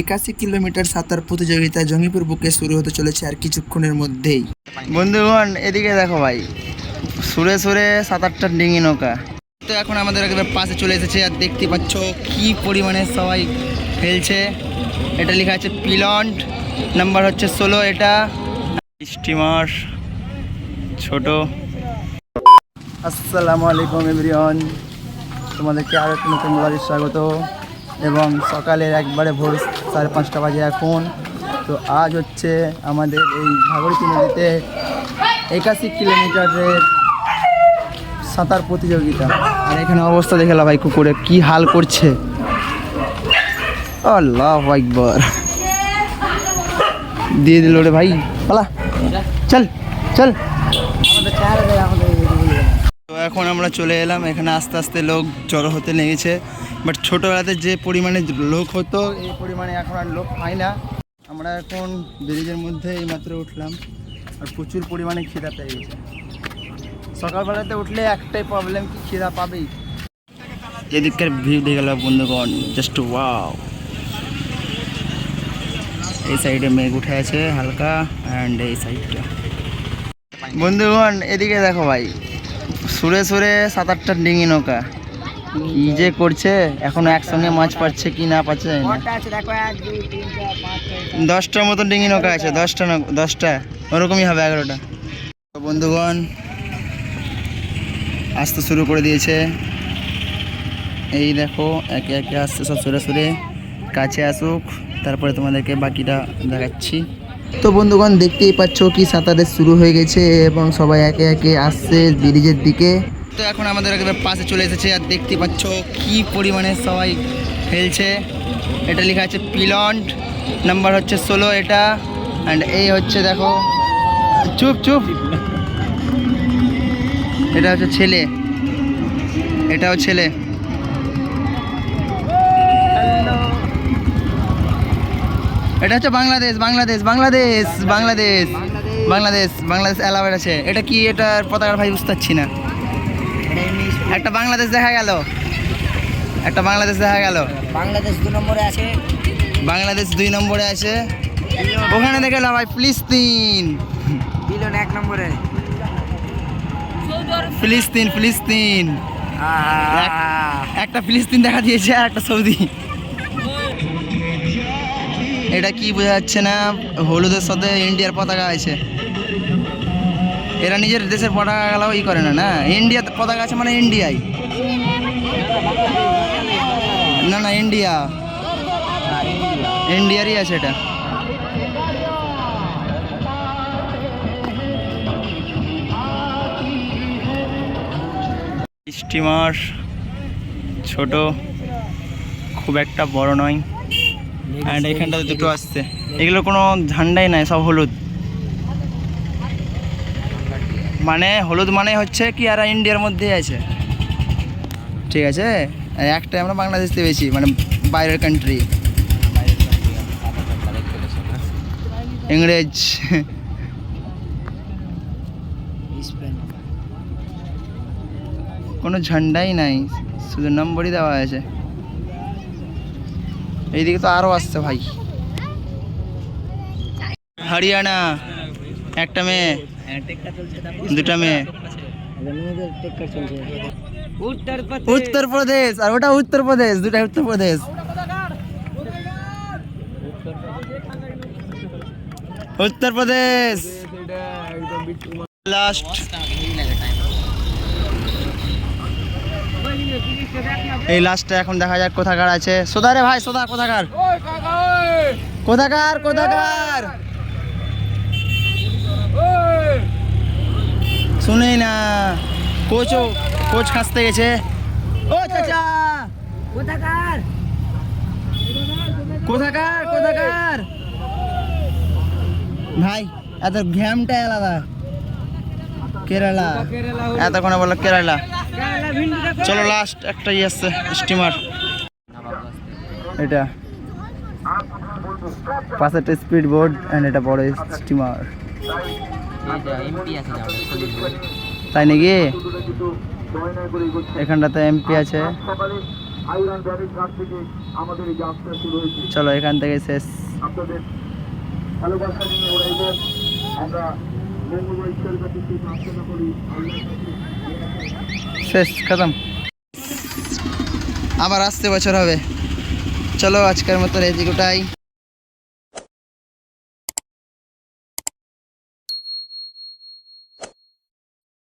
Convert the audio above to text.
একাশি কিলোমিটার সাঁতার প্রতিযোগিতা জঙ্গিপুর বুকে শুরু হতে চলেছে আর কিছুক্ষণের মধ্যেই। বন্ধুগণ এদিকে দেখো ভাই সুরে সুরে সাত আটটা ডিঙি নৌকা। তো এখন আমাদের একেবারে পাশে চলে এসেছে আর দেখতে পাচ্ছ কি পরিমাণে সবাই ফেলছে এটা লেখা আছে পিলন্ট নাম্বার হচ্ছে ষোলো এটা স্টিমার ছোট। আসসালামু আলাইকুম এভরিওয়ান। তোমাদেরকে আরও একটা নতুন ব্লগে স্বাগত। এবং সকালের একবারে ভোর সাড়ে পাঁচটা বাজে এখন। তো আজ হচ্ছে আমাদের এই ভাগরতী নদীতে একাশি কিলোমিটারের সাঁতার প্রতিযোগিতা। আর এখানে অবস্থা দেখে ভাই কুকুরে কি হাল করছে। আল্লাহ একবার দিয়ে দিল রে ভাই, পালা। চল চল। তো এখন আমরা চলে এলাম। এখানে আস্তে আস্তে লোক জড়ো হতে লেগেছে। বাট ছোটোবেলাতে যে পরিমাণে লোক হতো, এই পরিমাণে এখন আর লোক হয় না। আমরা এখন ব্রিজের মধ্যে এইমাত্র উঠলাম আর প্রচুর পরিমাণে খিদা পেয়ে গেছে। সকালবেলাতে উঠলে একটাই প্রবলেম কি, খিদা পাবেই। এদিককার ভিউ দেখে গেল বন্ধুগণ জাস্ট ওয়াও এই সাইডে মেঘ উঠে আছে হালকা অ্যান্ড এই সাইডটা বন্ধুগণ, এদিকে দেখো ভাই। সুরে সুরে সাত আটটা ডিঙি নৌকা। কি যে করছে? এখনও একসঙ্গে মাছ পাচ্ছে কি না পাচ্ছে দশটার মতো ডিঙি নৌকা আছে দশটা দশটা। ওরকমই হবে এগারোটা। বন্ধুগণ আসতে শুরু করে দিয়েছে। এই দেখো একে একে আসছে সব সুরে সুরে। কাছে আসুক তারপরে তোমাদেরকে বাকিটা দেখাচ্ছি। তো বন্ধুগণ, দেখতেই পাচ্ছ কি সাঁতারের শুরু হয়ে গেছে এবং সবাই একে একে আসছে ব্রিজের দিকে। তো এখন আমাদের একেবারে পাশে চলে এসেছে আর দেখতে পাচ্ছ কি পরিমাণে সবাই ফেলছে এটা লেখা আছে পিলন্ট নাম্বার হচ্ছে ষোলো এটা অ্যান্ড এই হচ্ছে দেখো, চুপ চুপ। এটা হচ্ছে ছেলে, এটাও ছেলে। এটা হচ্ছে বাংলাদেশ বাংলাদেশ বাংলাদেশ বাংলাদেশ বাংলাদেশ বাংলাদেশ অ্যালাউড আছে। এটা কি এটার পতাকার ভাই বুঝতে পারছি না? একটা বাংলাদেশ দেখা গেল। একটা বাংলাদেশ দেখা গেল। বাংলাদেশ দু নম্বরে আছে। বাংলাদেশ দুই নম্বরে আছে। ওখানে দেখে না ভাই ফিলিস্তিন। বিলন এক নম্বরে। ফিলিস্তিন ফিলিস্তিন। একটা ফিলিস্তিন দেখা দিয়েছে আর একটা সৌদি। এটা কি বোঝা যাচ্ছে না? হলুদের সাথে ইন্ডিয়ার পতাকা আছে। এরা নিজের দেশের পতাকা গেলাও ই করে না না? ইন্ডিয়াতে পতাকা আছে মানে ইন্ডিয়াই। না না, ইন্ডিয়া। ইন্ডিয়ারই আছে এটা। স্টিমার ছোট, খুব একটা বড় নয়। অ্যান্ড এখানটাতে দুটো আসছে। এগুলো কোনো ঝান্ডাই নাই সব হলুদ। মানে হলুদ মানে হচ্ছে কি আর ইন্ডিয়ার মধ্যে আছে। ঠিক আছে? একটাই আমরা বাংলাদেশ থেকে পেয়েছি মানে বাইরের কান্ট্রি ইংরেজ। কোনো ঝান্ডাই নাই শুধু নম্বরই দেওয়া আছে এইদিকে তো আরও আসছে ভাই হরিয়ানা একটা মেয়ে দুটা মেয়ে উত্তর উত্তরপ্রদেশ আর ওটা উত্তরপ্রদেশ দুটা উত্তরপ্রদেশ উত্তরপ্রদেশ লাস্ট এই লাস্টে এখন দেখা যাক কোথাকার আছে। সোদা রে ভাই সোদা কোথাকার? কোথাকার কোথাকার? শুনেই না। কোচও কোচ খাসতে গেছে। ও চাচা! কোথাকার? কোথাকার কোথাকার? ভাই এত ঘ্যামটা আলাদা। কেরালা। এতক্ষণে বলল কেরালা। চলো লাস্ট একটাই আছে স্টিমার এটা। পাশে একটা স্পিড বোর্ড অ্যান্ড এটা বড় স্টিমার তাই নাকি? এখানটাতে এমপি আছে। চলো এখান থেকে শেষ। আমরা শেষ খতম। আবার আসতে বছর হবে। চলো আজকের মতন এদিক গোটাই